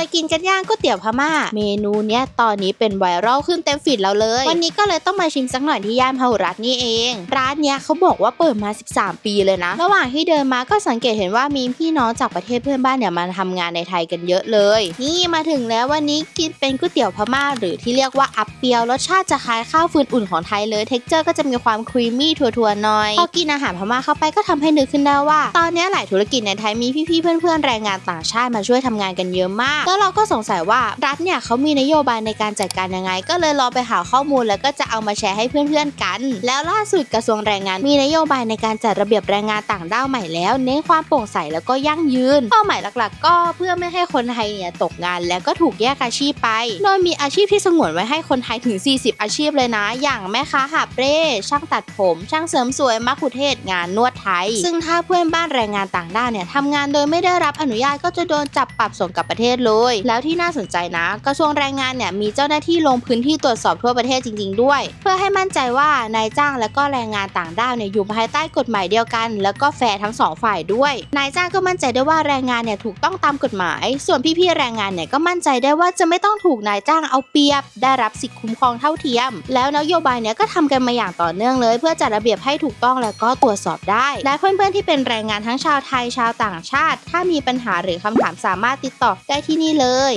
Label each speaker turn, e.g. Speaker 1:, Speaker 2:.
Speaker 1: ยกินกันย่างก๋วยเตี๋ยวพม่า เมนูเนี้ยตอนนี้เป็นไวรัลขึ้นเต็มฟีดเราเลย วันนี้ก็เลยต้องมาชิมสักหน่อยที่ย่านพหุรัตน์นี่เอง ร้านเนี้ยเขาบอกว่าเปิดมา 13 ปีเลยนะ ระหว่างที่เดินมาก็สังเกตเห็นว่ามีพี่น้องจากประเทศเพื่อนบ้านเนี่ยมาทำงานในไทยกันเยอะเลย นี่มาถึงแล้ววันนี้กินเป็นก๋วยเตี๋ยวพม่า หรือที่เรียกว่าอับเปียวรสชาติจะคล้ายข้าวฟืนอุ่นของไทยเลยเท็กเจอร์ก็จะมีความครีมมี่ถั่วๆหน่อยพอกินอาหารพม่าเข้าไปก็ทำให้นึกขึ้นได้ว่า ตอนนี้หลายธุรกิจในไทยมีพี่ๆเพื่อนๆแรงงานต่างชาติมาช่วยทำงานกันเยอะมากแล้วเราก็สงสัยว่ารัฐเนี่ยเขามีนโยบายในการจัดการยังไง ก็เลยลองไปหาข้อมูลแล้วก็จะเอามาแชร์ให้เพื่อนๆกัน แล้วล่าสุดกระทรวงแรงงาน มีนโยบายในการจัดระเบียบแรงงานต่างด้าวใหม่แล้ว เน้นความโปร่งใสแล้วก็ยั่งยืนเป้าหมายหลักๆ ก็เพื่อไม่ให้คนไทยเนี่ยตกงาน แล้วก็ถูกแยกอาชีพไป โดยมีอาชีพที่สงวนไว้ให้คนไทยถึง 40 อาชีพเลยนะ อย่างแม่ค้าหาบเร่ช่างตัดผม ช่างเสริมสวยมักคุเทศงานนวดไทย ซึ่งถ้าเพื่อนบ้านแรงงานต่างด้าวเนี่ยทำงานโดยไม่ได้รับอนุญาตก็จะโดนจับปรับส่งกลับประเทศเลยแล้วที่น่าสนใจนะ กระทรวงแรงงานเนี่ยมีเจ้าหน้าที่ลงพื้นที่ตรวจสอบทั่วประเทศจริง ๆ ด้วย เพื่อให้มั่นใจว่านายจ้างและก็แรงงานต่างด้าวเนี่ยอยู่ภายใต้กฎหมายเดียวกัน แล้วก็แฟร์ทั้งสองฝ่ายด้วย นายจ้างก็มั่นใจได้ว่าแรงงานเนี่ยถูกต้องตามกฎหมาย ส่วนพี่ๆแรงงานเนี่ยก็มั่นใจได้ว่าจะไม่ต้องถูกนายจ้างเอาเปรียบ ได้รับสิทธิคุ้มครองเท่าเทียม แล้วนโยบายเนี่ยก็ทำกันมาอย่างต่อเนื่องเลย เพื่อจัดระเบียบให้ถูกต้องแล้วก็ตรวจสอบได้ และเพื่อนๆที่เป็นแรงงานทั้งชาวไทยชาวต่างชาติ ถ้ามีปัญหาหรือคำถามสามารถติดต่อได้ที่นี่เลย